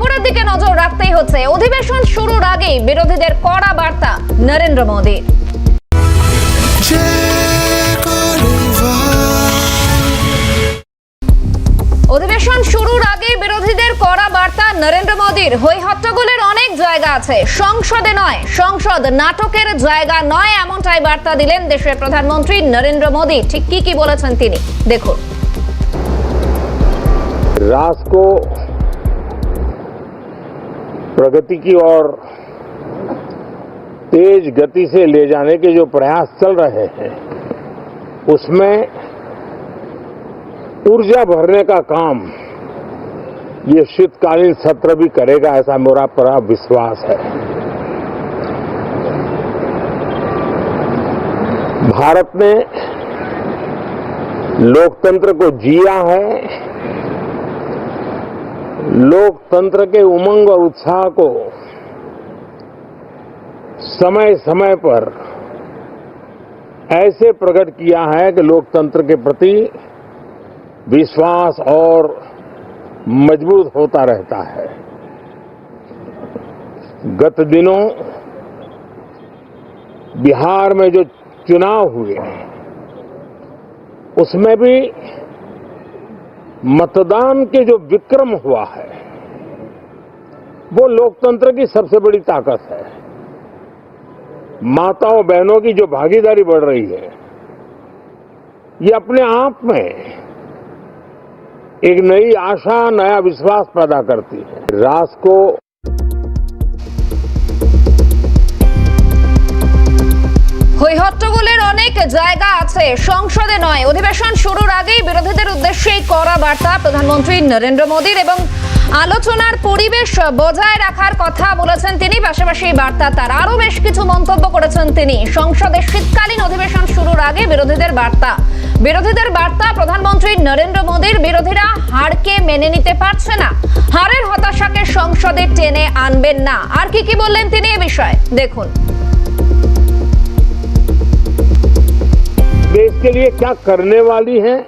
খবরের দিকে নজর রাখতেই হচ্ছে। অধিবেশন শুরুর আগেই বিরোধীদের কড়া বার্তা নরেন্দ্র মোদী। অধিবেশন শুরুর আগে বিরোধীদের কড়া বার্তা নরেন্দ্র মোদীর। হই হট্টগোলের অনেক জায়গা আছে। সংসদে নয়, সংসদ নাটকের জায়গা নয় এমনটাই বার্তা দিলেন দেশের প্রধানমন্ত্রী নরেন্দ্র মোদী। ঠিক কি কি বলেছেন তিনি? দেখুন। রাষ্ট্র प्रगति की ओर तेज गति से ले जाने के जो प्रयास चल रहे हैं, उसमें ऊर्जा भरने का काम ये शीतकालीन सत्र भी करेगा, ऐसा मेरा पूरा विश्वास है। भारत ने लोकतंत्र को जिया है लोकतंत्र के उमंग और उत्साह को समय समय पर ऐसे प्रकट किया है कि लोकतंत्र के प्रति विश्वास और मज़बूत होता रहता है। गत दिनों बिहार में जो चुनाव हुए, उसमें भी मतदान के जो विक्रम हुआ है, वो लोकतंत्र की सबसे बड़ी ताकत है। माताओं बहनों की जो भागीदारी बढ़ रही है, ये अपने आप में एक नई आशा, नया विश्वास पैदा करती है। राष्ट्र को হই হট্টগোলের অনেক জায়গা আছে। সংসদে নয়। অধিবেশন শুরুর আগেই বিরোধীদের উদ্দেশ্যেই কড়া বার্তা প্রধানমন্ত্রী নরেন্দ্র মোদীর এবং আলোচনার পরিবেশ বজায় রাখার কথা বলেছেন তিনি। পাশাপাশি বার্তা তার আরও বেশ কিছু মন্তব্য করেছেন তিনি। সংসদের শীতকালীন অধিবেশন শুরুর আগে বিরোধীদের বার্তা। বিরোধীদের বার্তা প্রধানমন্ত্রী নরেন্দ্র মোদীর। বিরোধীরা হারকে মেনে নিতে পারছে না। হারের হতাশাকে সংসদে টেনে আনবেন না। আর কি কি বললেন তিনি এ বিষয়ে? দেখুন। देश के लिए क्या करने वाली है?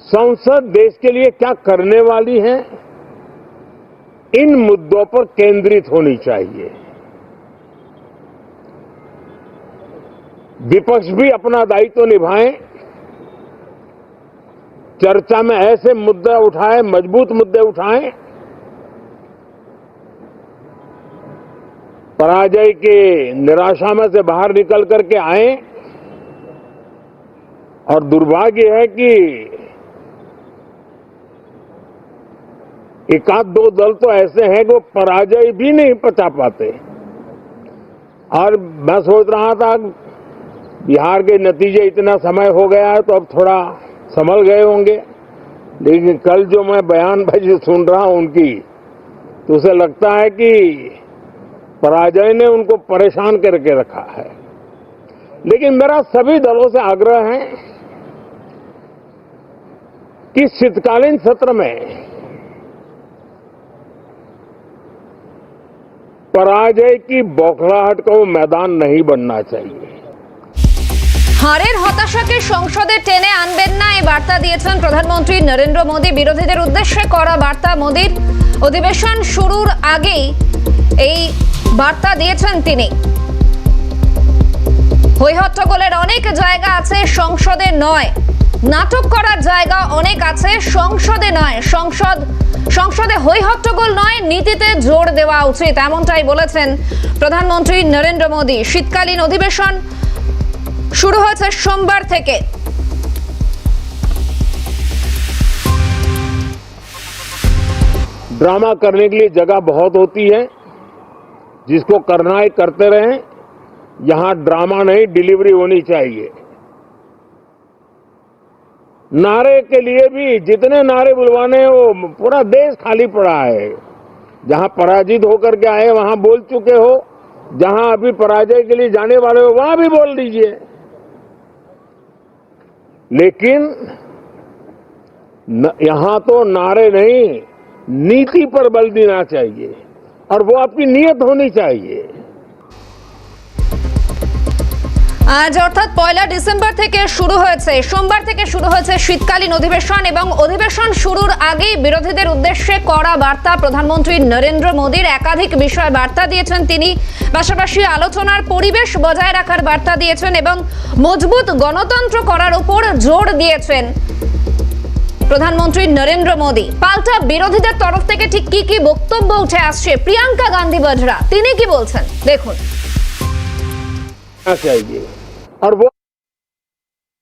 संसद देश के लिए क्या करने वाली है? इन मुद्दों पर केंद्रित होनी चाहिए। विपक्ष भी अपना दायित्व तो निभाएँ। चर्चा में ऐसे मुद्दे उठाएँ, मज़बूत मुद्दे उठाएँ। पराजय के निराशा में से बाहर निकल करके आए। और दुर्भाग्य है कि एकाध दो दल तो ऐसे हैं जो पराजय भी नहीं पचा पाते। और मैं सोच रहा था, बिहार के नतीजे इतना समय हो गया है तो अब थोड़ा संभल गए होंगे। लेकिन कल जो मैं बयानबाजी सुन रहा हूँ उनकी तो उसे लगता है कि पराजय ने उनको परेशान करके रखा है। लेकिन मेरा सभी दलों से आग्रह है कि शीतकालीन सत्र में पराजय की बौखलाहट का वो मैदान नहीं बनना चाहिए হারের হতাশাকে সংসদে টেনে আনবেন না এই বার্তা দিয়েছেন প্রধানমন্ত্রী নরেন্দ্র মোদী বিরোধীদের উদ্দেশ্যে করা বার্তা মোদীর অধিবেশন শুরুর আগেই এই বার্তা দিয়েছেন তিনি হৈহট্টগোলের অনেক জায়গা আছে সংসদে নয় নাটক করার জায়গা অনেক আছে সংসদে নয় সংসদ সংসদে হৈহট্টগোল নয় নীতিতে জোর দেওয়া উচিত এমনটাই বলেছেন প্রধানমন্ত্রী নরেন্দ্র মোদী শীতকালীন অধিবেশন শুরু হয়েছে সোমবার থেকে ड्रामा करने के लिए जगह बहुत होती है जिसको करना है करते रहें यहां ड्रामा नहीं डिलीवरी होनी चाहिए नारे के लिए भी जितने नारे बुलवाने हैं वो पूरा देश खाली पड़ा है। जहाँ पराजित होकर के आए वहाँ बोल चुके हो। जहाँ अभी पराजय के लिए जाने वाले हो वहाँ भी बोल दीजिए। लेकिन न, यहाँ तो नारे नहीं नीति पर बल देना चाहिए। और वो आपकी नीयत होनी चाहिए। আজ অর্থাৎ পয়লা ডিসেম্বর থেকে শুরু হয়েছে, সোমবার থেকে শুরু হয়েছে শীতকালীন অধিবেশন এবং অধিবেশন শুরুর আগেই বিরোধীদের উদ্দেশ্যে কড়া বার্তা প্রধানমন্ত্রী নরেন্দ্র মোদীর একাধিক বিষয় বার্তা দিয়েছেন তিনি। পাশাপাশি আলোচনার পরিবেশ বজায় রাখার বার্তা দিয়েছেন এবং মজবুত গণতন্ত্র করার উপর জোর দিয়েছেন প্রধানমন্ত্রী নরেন্দ্র মোদী। পাল্টা বিরোধীদের তরফ থেকে ঠিক কি কি বক্তব্য উঠে আসছে? প্রিয়াঙ্কা গান্ধী বজরা, তিনি কি বলছেন? দেখুন। or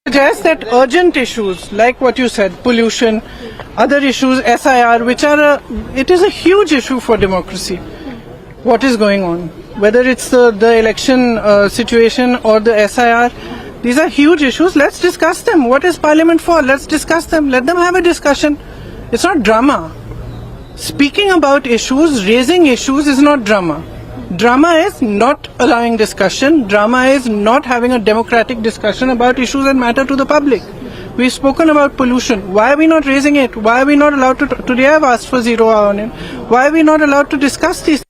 suggest that urgent issues like what you said pollution other issues sir which are a, it is a huge issue for democracy. What is going on? Whether it's the, the election uh, situation or the sir these are huge issues. Let's discuss them. What is parliament for? Let's discuss them. Let them have a discussion. It's not drama. Speaking about issues raising issues is not drama. Drama is not allowing discussion drama is not having a democratic discussion about issues that matter to the public we've spoken about pollution why are we not raising it why are we not allowed to today i've asked for zero hour on it why are we not allowed to discuss these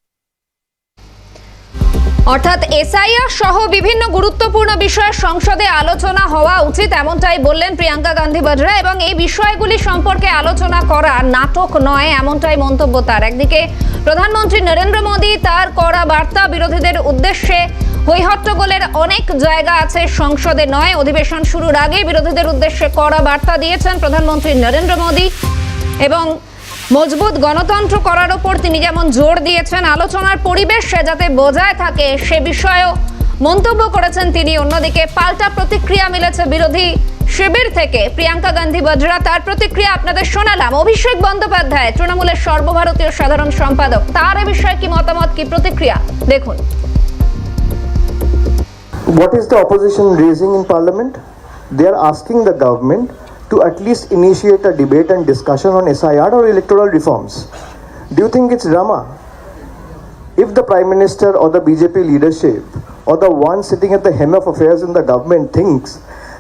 অর্থাৎ SIR সহ বিভিন্ন গুরুত্বপূর্ণ বিষয়ে সংসদে আলোচনা হওয়া উচিত এমনটাই বললেন প্রিয়াঙ্কা গান্ধী বজরা এবং এই বিষয়গুলি সম্পর্কে আলোচনা করা নাটক নয় এমনটাই মন্তব্য তার একদিকে প্রধানমন্ত্রী নরেন্দ্র মোদী তার করা বার্তা বিরোধীদের উদ্দেশ্যে হৈহট্টগোলের অনেক জায়গা আছে, সংসদে নয়, অধিবেশন শুরুর আগে বিরোধীদের উদ্দেশ্যে কড়া বার্তা দিয়েছেন প্রধানমন্ত্রী নরেন্দ্র মোদী। এবং মজবুত গণতন্ত্র করার ওপর তিনি যেমন জোর দিয়েছেন, আলোচনার পরিবেশ যাতে বজায় থাকে সে বিষয়েও মন্তব্য করেছেন তিনি। অন্যদিকে পাল্টা প্রতিক্রিয়া মিলেছে বিরোধী শিবির থেকে প্রিয়াঙ্কা গান্ধী বজরা তার প্রতিক্রিয়া আপনাদের শোনালাম অভিষেক বন্দ্যোপাধ্যায় তৃণমূলের সর্বভারতীয় সাধারণ সম্পাদক তার এ বিষয়ে কি মতামত কি প্রতিক্রিয়া দেখুন What is the opposition raising in parliament? They are asking the government to at least initiate a debate and discussion on SIR or electoral reforms. Do you think it's drama? If the prime minister or the BJP leadership or the one sitting at the helm of affairs in the government thinks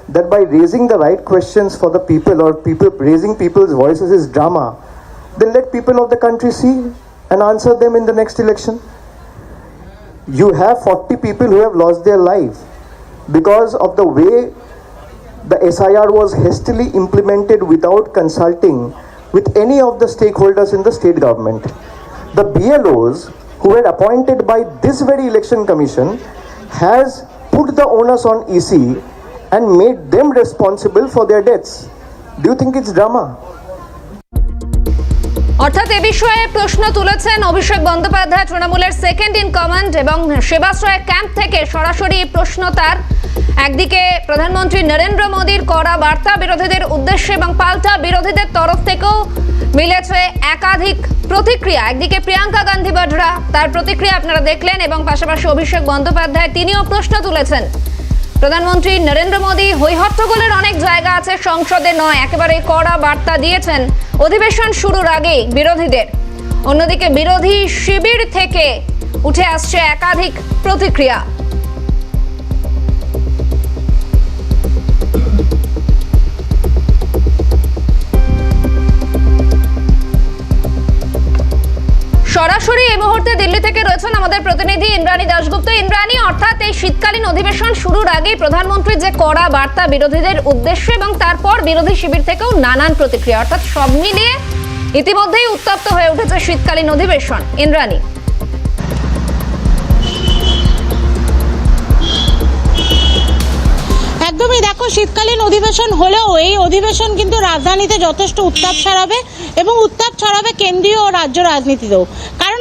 that by raising the right questions for the people or people raising people's voices is drama, then let people of the country see and answer them in the next election you have 40 people who have lost their life because of the way the SIR was hastily implemented without consulting with any of the stakeholders in the state government. The BLOs who were appointed by this very election commission has put the onus on EC and made them responsible for their deaths. Do you think it's drama? অর্থাৎ এ বিষয়ে প্রশ্ন তুলেছেন অভিষেক বন্দ্যোপাধ্যায়, তৃণমূলের second in command এবং Sebashray camp থেকে সরাসরি প্রশ্ন তার একদিকে প্রধানমন্ত্রী নরেন্দ্র মোদীর করা বার্তা বিরোধীদের উদ্দেশ্যে এবং পাল্টা বিরোধীদের তরফ থেকেও মিলেছে একাধিক প্রতিক্রিয়া একদিকে প্রিয়াঙ্কা গান্ধী বডরা, তার প্রতিক্রিয়া আপনারা দেখলেন এবং পাশাপাশি অভিষেক বন্দ্যোপাধ্যায়, তিনিও প্রশ্ন তুলেছেন প্রধানমন্ত্রী নরেন্দ্র মোদী হৈহট্টগোলের অনেক জায়গা আছে, সংসদে নয়। একেবারে কড়া বার্তা দিয়েছেন। অধিবেশন শুরুর আগেই বিরোধীদের। অন্যদিকে বিরোধী শিবির থেকে উঠে আসছে একাধিক প্রতিক্রিয়া। রয়েছেন আমাদের প্রতিনিধি ইন্দ্রাণী দাশগুপ্ত। ইন্দ্রাণী, অর্থাৎ এই শীতকালীন অধিবেশন শুরুর আগেই প্রধানমন্ত্রীর যে কড়া বার্তা বিরোধীদের উদ্দেশ্যে এবং তারপর বিরোধী শিবির থেকেও নানান প্রতিক্রিয়া, অর্থাৎ সব মিলিয়ে ইতিমধ্যেই উত্তপ্ত হয়ে উঠেছে শীতকালীন অধিবেশন। ইন্দ্রাণী। একদমই দেখো, শীতকালীন অধিবেশন হলেও এই অধিবেশন কিন্তু রাজধানীতে যথেষ্ট উত্তাপ ছড়াবে এবং উত্তাপ ছড়াবে কেন্দ্রীয় ও রাজ্য রাজনীতিতেও। কারণ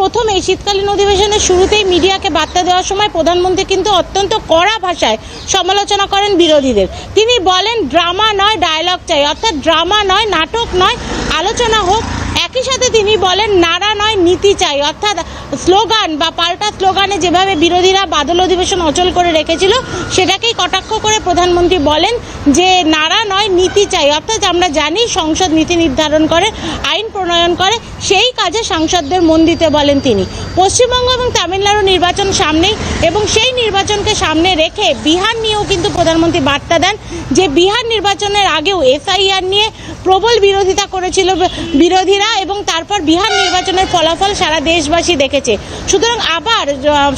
প্রথম শীতকালীন অধিবেশনের শুরুতেই মিডিয়াকে বার্তা দেওয়ার সময় প্রধানমন্ত্রী কিন্তু অত্যন্ত কড়া ভাষায় সমালোচনা করেন বিরোধীদের। তিনি বলেন, ড্রামা নয় ডায়লগ চাই। অর্থাৎ ড্রামা নয়, নাটক নয়, আলোচনা হোক একই সাথে তিনি বলেন, নারা নয়, নীতি চাই। অর্থাৎ স্লোগান বা পাল্টা স্লোগানে যেভাবে বিরোধীরা বাদল অধিবেশন অচল করে রেখেছিল, সেটাকেই কটাক্ষ করে প্রধানমন্ত্রী বলেন যে, নারা নয়, নীতি চাই। অর্থাৎ আমরা জানি সংসদ নীতি নির্ধারণ করে, আইন প্রণয়ন করে, সেই কাজে সাংসদদের মন দিতে বলেন তিনি। পশ্চিমবঙ্গ এবং তামিলনাড়ু নির্বাচন সামনেই এবং সেই নির্বাচনকে সামনে রেখে বিহার নিয়েও কিন্তু প্রধানমন্ত্রী বার্তা দেন যে, বিহার নির্বাচনের আগেও এসআইআর নিয়ে প্রবল বিরোধিতা করেছিল বিরোধীরা। এবং তারপর বিহার নির্বাচনের ফলাফল সারা দেশবাসী দেখেছে। সুতরাং আবার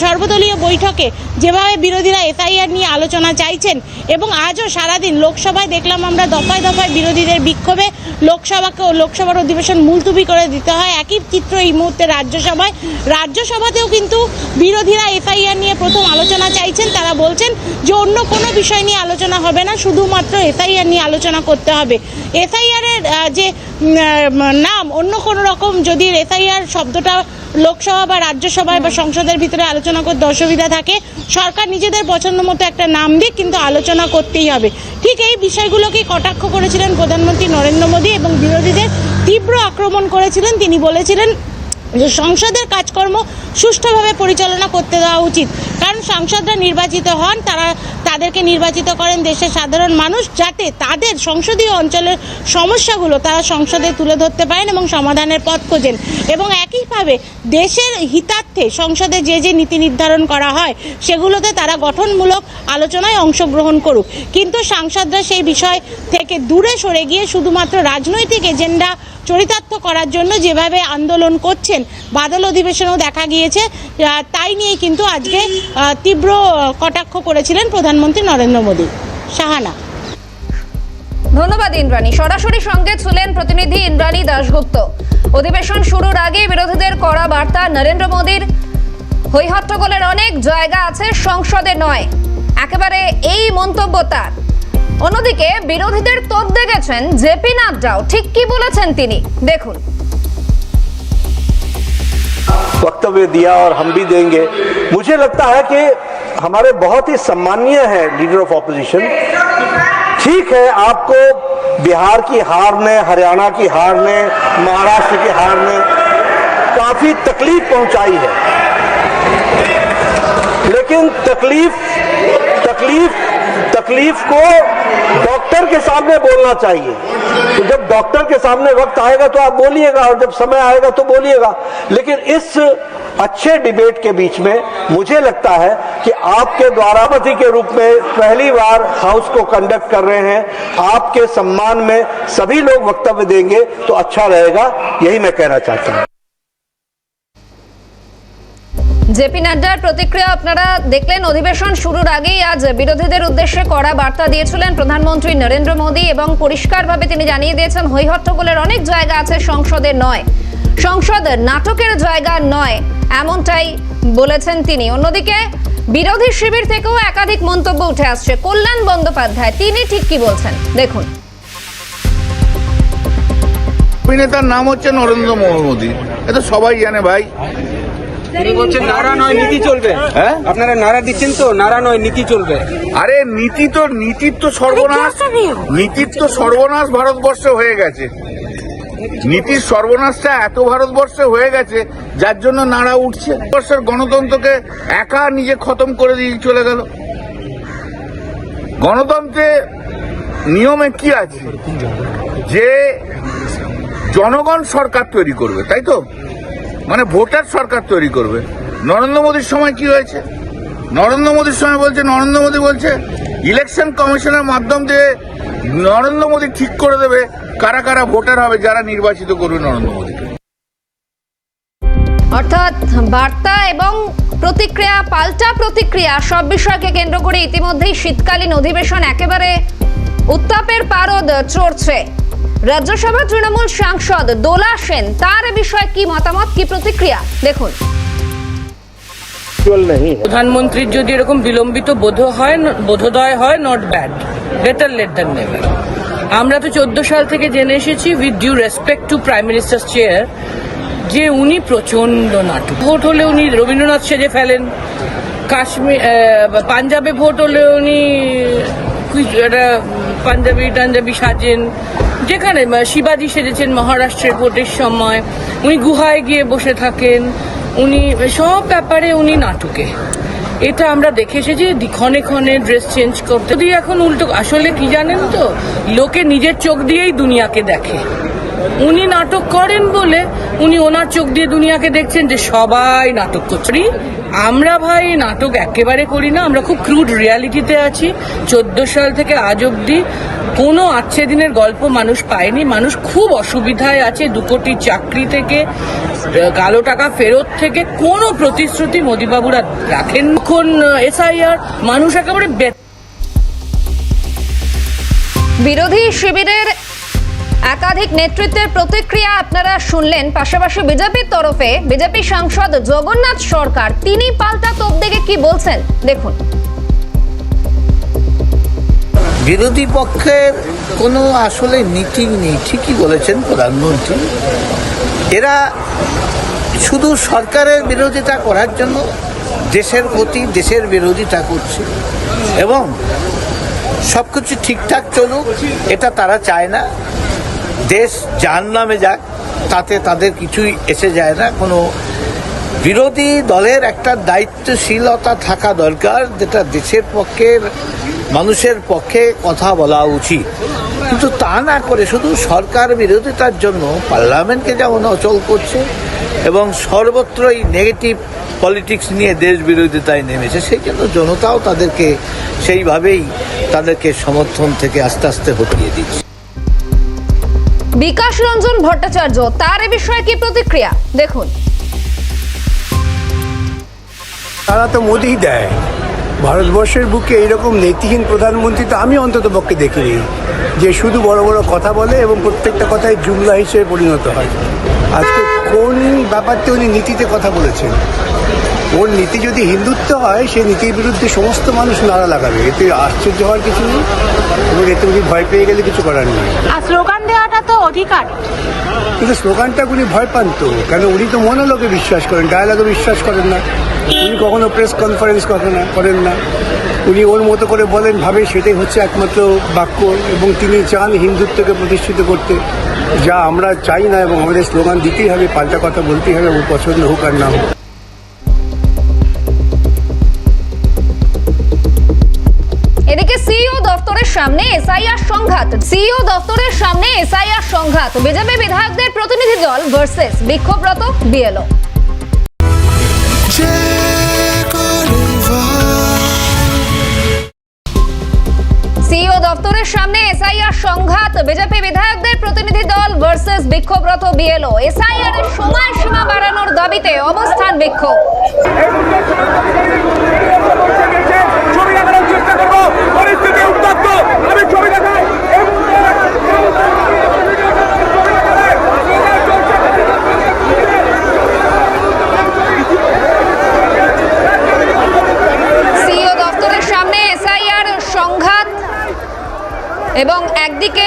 সর্বদলীয় বৈঠকে যেভাবে বিরোধীরা এসআইআর নিয়ে আলোচনা চাইছেন এবং আজও সারাদিন লোকসভায় দেখলাম আমরা দফায় দফায় বিরোধীদের বিক্ষোভে লোকসভাকে লোকসভার অধিবেশন মুলতুবি করে দিতে হয়। একই চিত্র এই মুহূর্তে রাজ্যসভায়। রাজ্যসভাতেও কিন্তু বিরোধীরা এসআইআর নিয়ে প্রথম আলোচনা চাইছেন। তারা বলছেন যে অন্য কোনো বিষয় নিয়ে আলোচনা হবে না, শুধুমাত্র এসআইআর নিয়ে আলোচনা করতে হবে। এসআইআর এর যে নাম অন্য কোনো রকম যদি এসআইআর শব্দটা লোকসভা বা রাজ্যসভায় বা সংসদের ভিতরে আলোচনা করতে অসুবিধা থাকে সরকার নিজেদের পছন্দ মতো একটা নাম দিক কিন্তু আলোচনা করতেই হবে। ঠিক এই বিষয়গুলোকেই কটাক্ষ করেছিলেন প্রধানমন্ত্রী নরেন্দ্র মোদী এবং বিরোধীদের তীব্র আক্রমণ করেছিলেন। তিনি বলেছিলেন যে সংসদের কাজকর্ম সুষ্ঠুভাবে পরিচালনা করতে দেওয়া উচিত। কারণ সাংসদরা নির্বাচিত হন তারা তাদেরকে নির্বাচিত করেন দেশের সাধারণ মানুষ যাতে তাদের সংসদীয় অঞ্চলের সমস্যাগুলো তারা সংসদে তুলে ধরতে পারেন এবং সমাধানের পথ খোঁজেন। এবং একইভাবে দেশের হিতার্থে সংসদে যে যে নীতি নির্ধারণ করা হয়, সেগুলোতে তারা গঠনমূলক আলোচনায় অংশগ্রহণ করুক। কিন্তু সাংসদরা সেই বিষয় থেকে দূরে সরে গিয়ে শুধুমাত্র রাজনৈতিক এজেন্ডা চরিতার্থ করার জন্য যেভাবে আন্দোলন করছেন, বাদল অধিবেশনেও দেখা গিয়েছে। তাই নিয়ে কিন্তু আজকে তীব্র কটাক্ষ করেছিলেন প্রধানমন্ত্রী। নরেন্দ্র মোদী শাহানা ধন্যবাদ ইন্দ্রাণী সরাসরি সঙ্গে ছিলেন প্রতিনিধি ইন্দ্রাণী দাশগুপ্ত অধিবেশন শুরুর আগে বিরোধীদের করা বার্তা নরেন্দ্র মোদীর হৈহট্টগোলের অনেক জায়গা আছে সংসদে নয় একেবারে এই মন্তব্য তার অন্যদিকে বিরোধীদের তোপ গেছেন জেপি নাড্ডাও ঠিক কি বলেছেন তিনি দেখুন वक्तव्य दिया और हम भी देंगे मुझे लगता है कि हमारे बहुत ही सम्मानीय है लीडर ऑफ़ ऑपोजिशन ठीक है, आपको बिहार की हार ने हरियाणा की हार ने महाराष्ट्र की हार ने काफ़ी तकलीफ़ पहुंचाई है। लेकिन तकलीफ़ तकलीफ़ तकलीफ़ को डॉक्टर के सामने बोलना चाहिए। तो जब डॉक्टर के सामने वक्त आएगा तो आप बोलिएगा, और जब समय आएगा तो बोलिएगा। लेकिन इस अच्छे डिबेट के बीच में मुझे लगता है कि आपके द्वारापति के रूप में पहली बार हाउस को कंडक्ट कर रहे हैं आपके सम्मान में सभी लोग वक्तव्य देंगे तो अच्छा रहेगा यही मैं कहना चाहता हूं জেপি নাড্ডার প্রতিক্রিয়া আপনারা দেখলেন অধিবেশন শুরুর আগেই আজ বিরোধীদের উদ্দেশ্যে কড়া বার্তা দিয়েছিলেন প্রধানমন্ত্রী নরেন্দ্র মোদী এবং পরিষ্কারভাবে তিনি জানিয়ে দিয়েছেন হৈহট্টগোলের অনেক জায়গা আছে সংসদে নয় সংসদ নাটকের জায়গা নয় এমনটাই বলেছেন তিনি। অন্যদিকে বিরোধী শিবির থেকেও একাধিক মন্তব্য উঠে আসছে। কল্যাণ বন্দ্যোপাধ্যায় তিনি ঠিক কি বলছেন? দেখুন। অভিনেতার নাম হচ্ছে নরেন্দ্র মোদী। এটা সবাই জানে ভাই। তিনি বলছেন নারা নয় নীতি চলবে। হ্যাঁ? আপনারা নারা দিচ্ছেন তো নারা নয় নীতি চলবে। আরে নীতি তো নীতির তো সর্বনাশ। নীতির তো সর্বনাশ ভারতবর্ষে হয়ে গেছে। নীতির সর্বনাশটা এত ভারতবর্ষে হয়ে গেছে, যার জন্য নাড়া উঠছে। ভারতবর্ষের গণতন্ত্রকে একা নিজে খতম করে দিয়ে চলে গেল। গণতন্ত্রে নিয়মে কি আছে? যে জনগণ সরকার তৈরি করবে, তাই তো? মানে ভোটার সরকার তৈরি করবে। নরেন্দ্র মোদীর সময় কি হয়েছে? নরেন্দ্র মোদীর সময় বলছে, নরেন্দ্র মোদী বলছে ইলেকশন কমিশনের মাধ্যম দিয়ে নরেন্দ্র মোদী ঠিক করে দেবে কারা কারা ভোটার হবে, যারা নির্বাচিত করবে নরেন্দ্র মোদী। অর্থাৎ বার্তা এবং প্রতিক্রিয়া, পাল্টা প্রতিক্রিয়া, সব বিষয়কে কেন্দ্র করে ইতিমধ্যেই শীতকালীন অধিবেশন একেবারে উত্তাপের পারদ চড়ছে। রাজ্যসভা তৃণমূল সাংসদ দোলা সেন, তার বিষয়ে কি মতামত, কি প্রতিক্রিয়া? দেখুন। প্রধানমন্ত্রীর যদি এরকম বিলম্বিত বোধ হয়, বোধোদয় হয় not bad better late than never আমরা তো চোদ্দ সাল থেকে জেনে এসেছি with due respect to prime minister chair যে উনি প্রচণ্ড নাটক। ভোট হলে উনি রবীন্দ্রনাথ সেজে ফেলেন। কাশ্মীর পাঞ্জাবে ভোট হলে উনি একটা পাঞ্জাবি, টাঞ্জাবি সাজেন। যেখানে শিবাজি সেজেছেন মহারাষ্ট্রের ভোটের সময়। উনি গুহায় গিয়ে বসে থাকেন। উনি, সব ব্যাপারে উনি নাটকে। এটা আমরা দেখে এসেছি ক্ষণে ক্ষণে ড্রেস চেঞ্জ করতে। যদি এখন উল্টো, আসলে কি জানেন তো? লোকে নিজের চোখ দিয়েই দুনিয়াকে দেখে। উনি নাটক করেন বলে উনি ওনার চোখ দিয়ে দুনিয়াকে দেখছেন যে সবাই নাটক করছে। আমরা ভাই নাটক একেবারে করি না, আমরা খুব ক্রুড রিয়ালিটিতে আছি। চোদ্দ সাল থেকে আজ অব্দি কোনো আচ্ছে দিনের গল্প মানুষ পায়নি। মানুষ খুব অসুবিধায় আছে দু কোটি চাকরি থেকে কালো টাকা ফেরত থেকে, কোনো প্রতিশ্রুতি মোদিবাবুরা রাখেন এখন এসআইআর, মানুষ একেবারে বিরোধী শিবিরের একাধিক নেতৃত্বের প্রতিক্রিয়া আপনারা শুনলেন। পাশাপাশি বিজেপির তরফে বিজেপি সাংসদ জগন্নাথ সরকার, তিনি পাল্টা তোপ দেখে কি বলছেন? দেখুন। বিরোধী পক্ষের কোনো আসলে নীতি নেই, ঠিকই বলেছেন প্রধানমন্ত্রী। এরা শুধু সরকারের বিরোধিতা করার জন্য দেশের প্রতি দেশের বিরোধিতা করছে এবং সব কিছু ঠিকঠাক চলুক, এটা তারা চায় না। দেশ যার নামে যাক, তাতে তাদের কিছুই এসে যায় না। কোনো বিরোধী দলের একটা দায়িত্বশীলতা থাকা দরকার, যেটা দেশের পক্ষে, মানুষের পক্ষে কথা বলা উচিত। কিন্তু তা না করে শুধু সরকার বিরোধিতার জন্য পার্লামেন্টকে যেমন অচল করছে এবং সর্বত্রই নেগেটিভ পলিটিক্স নিয়ে দেশ বিরোধিতায় নেমেছে, সেই জন্য জনতাও তাদেরকে সেইভাবেই তাদেরকে সমর্থন থেকে আস্তে আস্তে হটিয়ে দিচ্ছে। বিকাশ রঞ্জন ভট্টাচার্য, তার এ বিষয়ে কি প্রতিক্রিয়া? দেখুন। তারা তো মোদিই দেয়। ভারতবর্ষের বুকে এইরকম নীতিহীন প্রধানমন্ত্রী তো আমি অন্তত পক্ষে দেখিনি, যে শুধু বড় বড় কথা বলে এবং প্রত্যেকটা কথায় জুমলা হিসেবে পরিণত হয়। আজকে কোন ব্যাপারতে উনি নীতিতে কথা বলেছেন? ওর নীতি যদি হিন্দুত্ব হয় সেই নীতির বিরুদ্ধে সমস্ত মানুষ নাড়া লাগাবে। এতে আশ্চর্য হওয়ার কিছু নেই এবং এতে উনি ভয় পেয়ে গেলে কিছু করার নেই। আর স্লোগান দেওয়াটা তো অধিকার। কিন্তু স্লোগানটা উনি ভয় পান তো। কেন উনি তো মনোলোকে বিশ্বাস করেন ডায়ালগে বিশ্বাস করেন না। উনি কখনো প্রেস কনফারেন্স কখনো করেন না। উনি ওর মতো করে বলেন ভাবে সেটাই হচ্ছে একমাত্র বাক্য এবং তিনি চান হিন্দুত্বকে প্রতিষ্ঠিত করতে। যা আমরা চাই না এবং আমাদের স্লোগান দিতেই হবে পাল্টা কথা বলতেই হবে এবং পছন্দ হোক আর না হোক। দপ্তরের সামনে এসআইআর সংঘাত। সিইও দপ্তরের সামনে এসআইআর সংঘাত। বিজেপি বিধায়কদের প্রতিনিধি দল ভার্সেস বিক্ষোভরত বিএলও। সিইও দপ্তরের সামনে এসআইআর সংঘাত। বিজেপি বিধায়কদের প্রতিনিধি দল ভার্সেস বিক্ষোভরত বিএলও। এসআইআর এর সময়সীমা বাড়ানোর দাবিতে অবস্থান বিক্ষোভ ছবি দেখানোর চেষ্টা করব পরিস্থিতি উত্তপ্ত আমি ছবি দেখাই সিইও দপ্তরের সামনে এসআইআর সংঘাত এবং একদিকে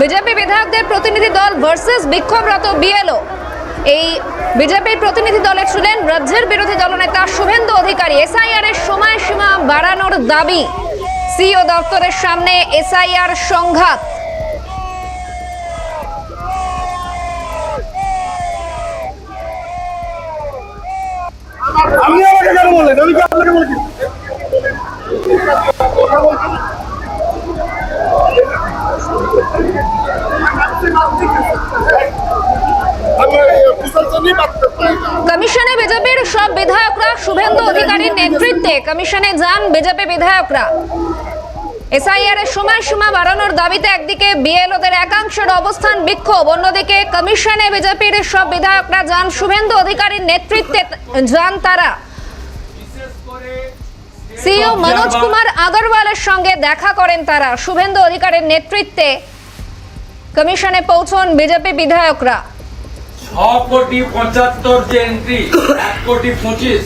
বিজেপি বিধায়কদের প্রতিনিধি দল ভার্সেস বিক্ষোভরত বিএলও। এই বিজেপির প্রতিনিধি দলে ছিলেন রাজ্যের বিরোধী দলনেতা শুভেন্দু অধিকারী। এসআইআর এর সময়সীমা বাড়ানোর দাবি। সিইও দপ্তরের সামনে এসআইআর সংঘাত আপনি আমাকে কেন বললেন আমি কি আপনাকে বলেছি আমি প্রশাসন নিয়ে বাদ করতে কমিশনে বিজেপির সব বিধায়করা, শুভেন্দু অধিকারীর নেতৃত্বে কমিশনে যান বিজেপি বিধায়করা। এসআইআর এর সময়সীমা বাড়ানোর দাবিতে একদিকে বিএলওদের একাংশের অবস্থান বিক্ষোভ, অন্যদিকে কমিশনে বিজেপির সব বিধায়করা যান, শুভেন্দু অধিকারীর নেতৃত্বে যান তারা। সিইও মনোজ কুমার আগরওয়ালের সঙ্গে দেখা করেন তারা। শুভেন্দু অধিকারীর নেতৃত্বে কমিশনে পৌঁছন বিজেপি বিধায়করা। কোটি পঁচাত্তর যে এন্ট্রি এক কোটি পঁচিশ।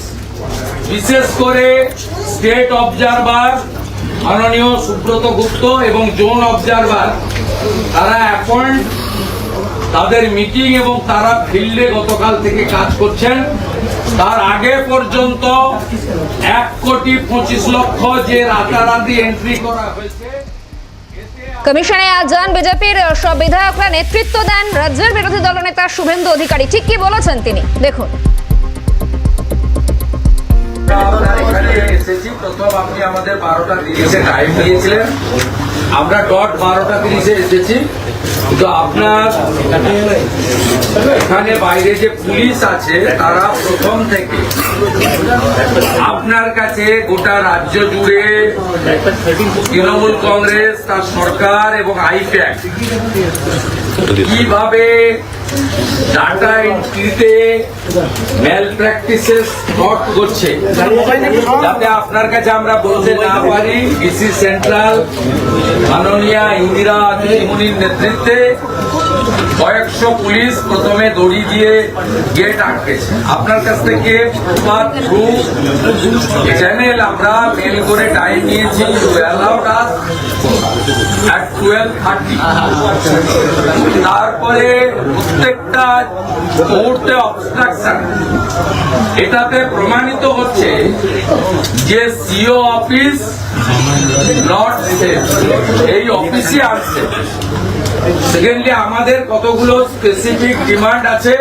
বিশেষ করে স্টেট অবজারভার মাননীয় সুব্রত গুপ্ত এবং জোন অবজারভার তারা তাদের মিটিং এবং তারা ফিল্ডে গতকাল থেকে কাজ করছেন। তার আগে পর্যন্ত এক কোটি পঁচিশ লক্ষ যে রাতারাতি এন্ট্রি করা হয়েছে কমিশনে আজ যান বিজেপির সব বিধায়করা নেতৃত্ব দেন রাজ্যের বিরোধী দলনেতা শুভেন্দু অধিকারী। ঠিক কি বলেছেন তিনি? দেখুন। আমরা ডট বারোটা তিরিশে এসেছি। তো আপনার এখানে বাইরে যে পুলিশ আছে, তারা প্রথম থেকে আপনার কাছে গোটা রাজ্য জুড়ে তৃণমূল কংগ্রেস, তার সরকার এবং আইপ্যাক কীভাবে ডাটা এন্ট্রিতে ম্যাল প্র্যাকটিসেস নট করছে, যাতে আপনার কাছে আমরা বলতে না পারি ডিসি সেন্ট্রাল মাননীয়া ইন্দিরা মুনির নেতৃত্বে কয়েকশো পুলিশ প্রথমে দড়ি দিয়ে গেট আটকেছে। আপনার কাছ থেকে থ্রু চ্যানেল আমরা মেল করে টাইম নিয়েছি অ্যালাউড আস at 12:30 তারপরে প্রত্যেকটা মুহূর্তে অবস্ট্রাকশন এটাতে প্রমাণিত হচ্ছে যে সিও অফিস নট সেফ এই অফিসই আসছে সেকেন্ডলি আমাদের কতগুলো স্পেসিফিক ডিমান্ড আছে?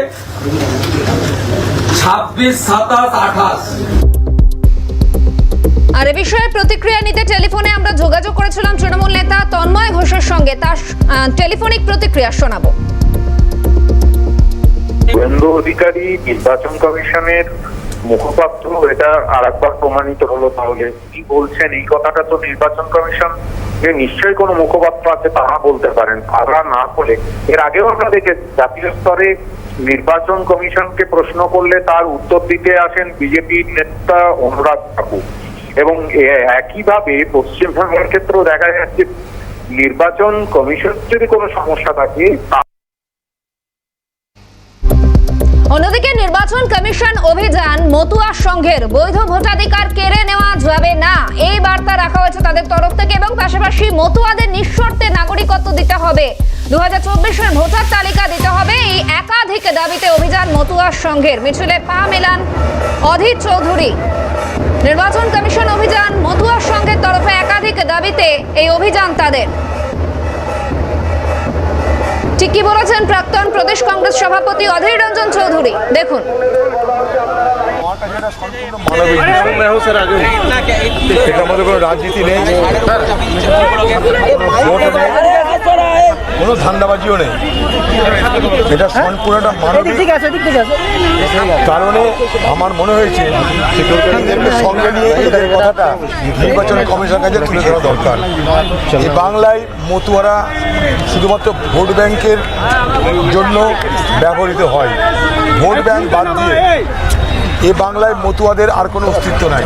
ছাব্বিশ সাতাশ আঠাশ। আর এ বিষয়ে প্রতিক্রিয়া নিতে টেলিফোনে আমরা যোগাযোগ করেছিলাম তৃণমূল নেতা তন্ময় ঘোষের সঙ্গে। তার টেলিফোনিক প্রতিক্রিয়া শোনাবো। শুভেন্দু অধিকারী নির্বাচন কমিশনের মুখপাত্র এটা আর একবার প্রমাণিত হলো তাহলে। কি বলছেন? এই কথাটা তো নির্বাচন কমিশন যে নিশ্চয়ই কোনো মুখপাত্র আছে তারা বলতে পারেন। তারা না বলে। এর আগেও আমরা দেখেছি জাতীয় স্তরে নির্বাচন কমিশনকে প্রশ্ন করলে তার উত্তর দিতে আসেন বিজেপি নেতা অনুরাগ ঠাকুর। এবং একইভাবে পশ্চিমবঙ্গের ক্ষেত্রেও দেখা যাচ্ছে, নির্বাচন কমিশন যদি কোনো সমস্যা থাকে অন্যদিকে নির্বাচন কমিশন অভিযান মতুয়া সংঘের বৈধ ভোটাধিকার কেড়ে নেওয়া যাবে না। এই বার্তা রাখা হয়েছে তাদের তরফ থেকে এবং পাশাপাশি মতুয়াদের নিঃশর্তে নাগরিকত্ব দিতে হবে। দু হাজার ভোটার তালিকা দিতে হবে। এই একাধিক দাবিতে অভিযান মতুয়া সংঘের মিছিলে পা মেলান অধীর চৌধুরী। নির্বাচন কমিশন অভিযান মতুয়া সংঘের তরফে একাধিক দাবিতে এই অভিযান তাদের। ঠিক কি বলেছেন প্রাক্তন প্রদেশ কংগ্রেস সভাপতি অধীর রঞ্জন চৌধুরী। দেখুন। আমাদের কোনো রাজনীতি নেই। কোনো ধান্দাবাজিও নেই। এটা সম্পূর্ণটা মানবিক কারণে আমার মনে হয়েছে সঙ্গে নিয়ে এদের কথাটা নির্বাচন কমিশন কাছে তুলে ধরা দরকার। এই বাংলায় মতুয়ারা শুধুমাত্র ভোট ব্যাংকের জন্য ব্যবহৃত হয়। ভোট ব্যাংক বাদ দিয়ে এ বাংলায় মতুয়াদের আর কোনো অস্তিত্ব নাই।